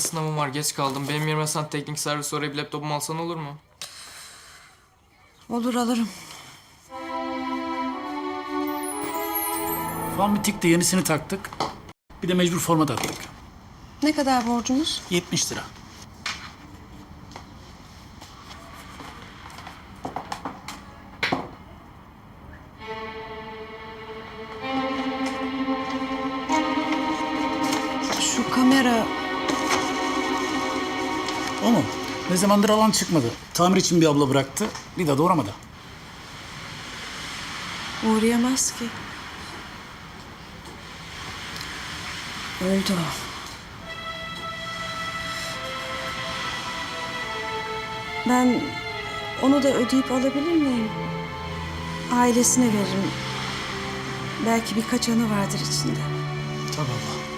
sınavım var geç kaldım. Benim yerime sen teknik servis oraya bir laptopumu alsan olur mu? Olur alırım. Fan bitikti yenisini taktık. Bir de mecbur format attık. Ne kadar borcumuz? 70 lira. Şu kamera O mu? Ne zamandır alan çıkmadı. Tamir için bir abla bıraktı. Bir daha doğramadı. uğrayamaz ki. Öldü o. Ben onu da ödeyip alabilir miyim? Ailesine veririm. Belki birkaç anı vardır içinde. Tabii abla.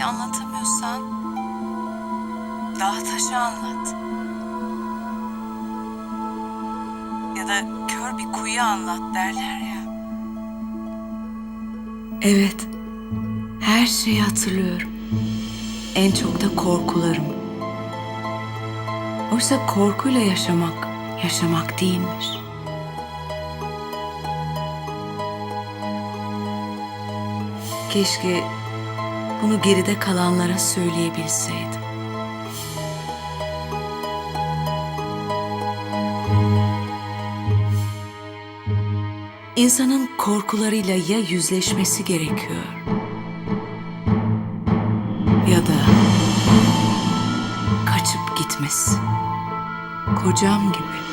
Kimseye anlatamıyorsan dağ taşı anlat. Ya da kör bir kuyu anlat derler ya. Evet. Her şeyi hatırlıyorum. En çok da korkularım. Oysa korkuyla yaşamak, yaşamak değilmiş. Keşke bunu geride kalanlara söyleyebilseydim. İnsanın korkularıyla ya yüzleşmesi gerekiyor ya da kaçıp gitmesi. Kocam gibi.